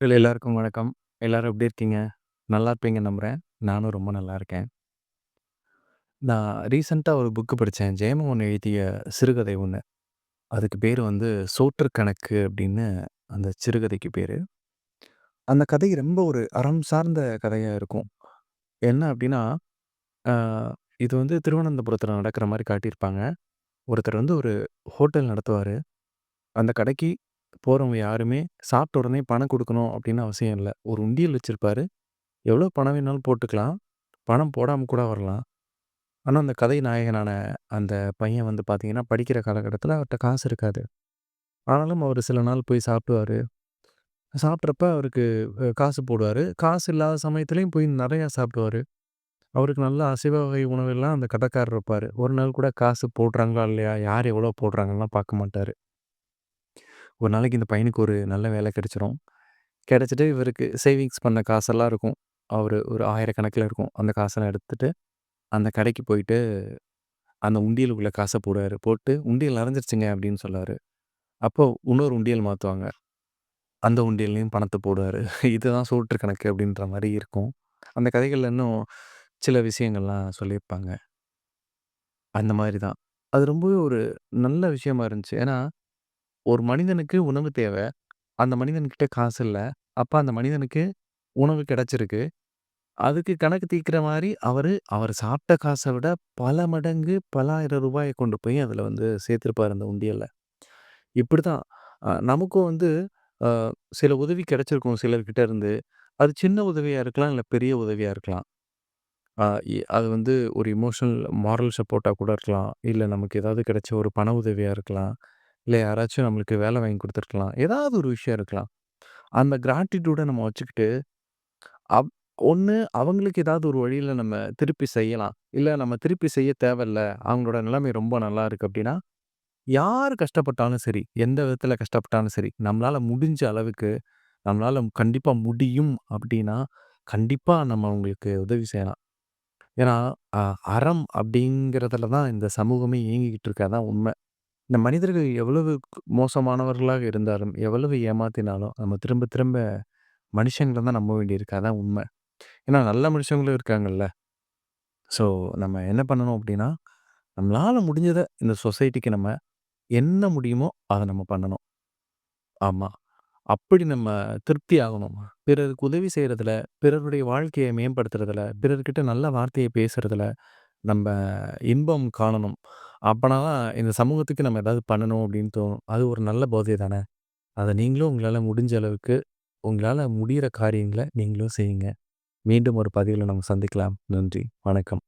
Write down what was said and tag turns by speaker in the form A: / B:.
A: நண்பர்கள் எல்லாருக்கும் வணக்கம். எல்லாரும் எப்படி இருக்கீங்க? நல்லா இருப்பீங்க நம்புகிறேன் நானும் ரொம்ப நல்லா இருக்கேன். நான் ரீசண்டாக ஒரு புக்கு படித்தேன் ஜெயமோகன் எழுதிய சிறுகதை ஒன்று அதுக்கு பேர் வந்து "சோற்று கணக்கு" அப்படின்னு அந்த சிறுகதைக்கு பேர் அந்த கதை ரொம்ப ஒரு அறம் சார்ந்த கதையாக இருக்கும். என்ன அப்படின்னா, இது வந்து திருவனந்தபுரத்தில் நடக்கிற மாதிரி காட்டியிருப்பாங்க. ஒருத்தர் வந்து ஒரு ஹோட்டல் நடத்துவார் அந்த கடைக்கு போகிறவங்க யாருமே சாப்பிட்ட உடனே பணம் கொடுக்கணும் அப்படின்னு அவசியம் இல்லை ஒரு உண்டியல் வச்சுருப்பாரு எவ்வளோ பணம் வேணாலும் போட்டுக்கலாம். பணம் போடாமல் கூட வரலாம். ஆனால் அந்த கதை நாயகனான அந்த பையன் வந்து பார்த்திங்கன்னா படிக்கிற காலகட்டத்தில் அவர்ட்ட காசு இருக்காது. ஆனாலும் அவர் சில நாள் போய் சாப்பிடுவார் சாப்பிட்றப்ப அவருக்கு காசு போடுவார் காசு இல்லாத சமயத்துலேயும் போய் நிறையா சாப்பிடுவாரு. அவருக்கு நல்ல அசைவ வகை உணவெல்லாம் அந்த கடைக்காரர் இருப்பார் ஒரு நாள் கூட காசு போடுறாங்களா இல்லையா? யார் எவ்வளோ போடுறாங்கலாம் பார்க்க மாட்டார் ஒரு நாளைக்கு இந்த பையனுக்கு ஒரு நல்ல வேலை கிடச்சிரும் கிடச்சிட்டு இவருக்கு சேவிங்ஸ் பண்ண காசெல்லாம் இருக்கும். அவர் ஒரு ஆயிரக்கணக்கில் இருக்கும். அந்த காசெல்லாம் எடுத்துகிட்டு அந்த கடைக்கு போயிட்டு, அந்த உண்டியலுக்குள்ளே காசை போடுவார் போட்டு "உண்டியல் நிறைஞ்சிருச்சுங்க அப்படின்னு சொல்லுவாரு. அப்போ இன்னொரு உண்டியல் மாற்றுவாங்க அந்த உண்டியல்லையும் பணத்தை போடுவார் இதுதான் சோற்று கணக்கு அப்படின்ற மாதிரி இருக்கும். அந்த கதைகள்ல இன்னும் சில விஷயங்கள்லாம் சொல்லியிருப்பாங்க. அந்த மாதிரி தான். அது ரொம்பவே ஒரு நல்ல விஷயமா இருந்துச்சு. ஏன்னா, ஒரு மனிதனுக்கு உணவு தேவை அந்த மனிதன்கிட்ட காசு இல்ல. அப்ப அந்த மனிதனுக்கு உணவு கிடைச்சிருக்கு. அதுக்கு கணக்கு தீர்க்கிற மாரி அவரு, அவரு சாப்பிட்ட காச விட பல மடங்கு பலாயிரம் ரூபாயை ரூபாய கொண்டு போய் அதுல வந்து சேர்த்திருப்பாரு அந்த உண்டியல்ல. இப்படிதான் அ நமக்கும் வந்து அ சில உதவி கிடைச்சிருக்கும் சிலர்கிட்ட இருந்து. அது சின்ன உதவியா இருக்கலாம், இல்ல பெரிய உதவியா இருக்கலாம். அ இ அது வந்து ஒரு எமோஷனல் மாரல் சப்போர்ட்டா கூட இருக்கலாம். இல்ல நமக்கு ஏதாவது கிடைச்ச ஒரு பண உதவியா இருக்கலாம். இல்ல யாராச்சும் நம்மளுக்கு வேலை வாங்கி கொடுத்துருக்கலாம் ஏதாவது ஒரு விஷயம் இருக்கலாம். அந்த கிராட்டிடியூடை நம்ம வச்சுக்கிட்டு, அப் ஒன்று அவங்களுக்கு ஏதாவது ஒரு வழியில நம்ம திருப்பி செய்யலாம். இல்ல நம்ம திருப்பி செய்ய தேவையில்ல. அவங்களோட நிலைமை ரொம்ப நல்லா இருக்கு அப்படின்னா யார் கஷ்டப்பட்டாலும் சரி, எந்த விதத்தில் கஷ்டப்பட்டாலும் சரி, நம்மளால முடிஞ்ச அளவுக்கு, நம்மளால கண்டிப்பா முடியும் அப்படின்னா கண்டிப்பா நம்ம அவங்களுக்கு உதவி செய்யலாம். ஏன்னா, அறம் அப்படிங்கிறதுல தான் இந்த சமூகமே இயங்கிக்கிட்டு இருக்க தான் உண்மை இந்த மனிதர்கள் எவ்வளவு மோசமானவர்களாக இருந்தாலும், எவ்வளவு ஏமாத்தினாலும், நம்ம திரும்ப திரும்ப மனுஷங்கள தான் நம்ப வேண்டியிருக்கு. அதான் உண்ம. ஏன்னா நல்ல மனுஷங்களும் இருக்காங்கல்ல. ஸோ நம்ம என்ன பண்ணணும் அப்டின்னா, நம்மளால முடிஞ்சத இந்த சொசைட்டிக்கு நம்ம என்ன முடியுமோ அத நம்ம பண்ணணும். ஆமா. அப்படி நம்ம திருப்தி ஆகணும். பிறருக்கு உதவி செய்றதுல, பிறருடைய வாழ்க்கைய மேம்படுத்துறதுல, பிறர்கிட்ட நல்ல வார்த்தைய பேசுறதுல, நம்ப இன்பம் காணணும். அப்பனா தான் இந்த சமூகத்துக்கு நம்ம ஏதாவது பண்ணணும் அப்படின்னு தோணும். அது ஒரு நல்ல போதை தானே! அத நீங்களும் உங்களால முடிஞ்ச அளவுக்கு, உங்களால முடியிற காரியங்கள நீங்களும் செய்யுங்க. மீண்டும் ஒரு பதிவில் நம்ம சந்திக்கலாம். நன்றி. வணக்கம்.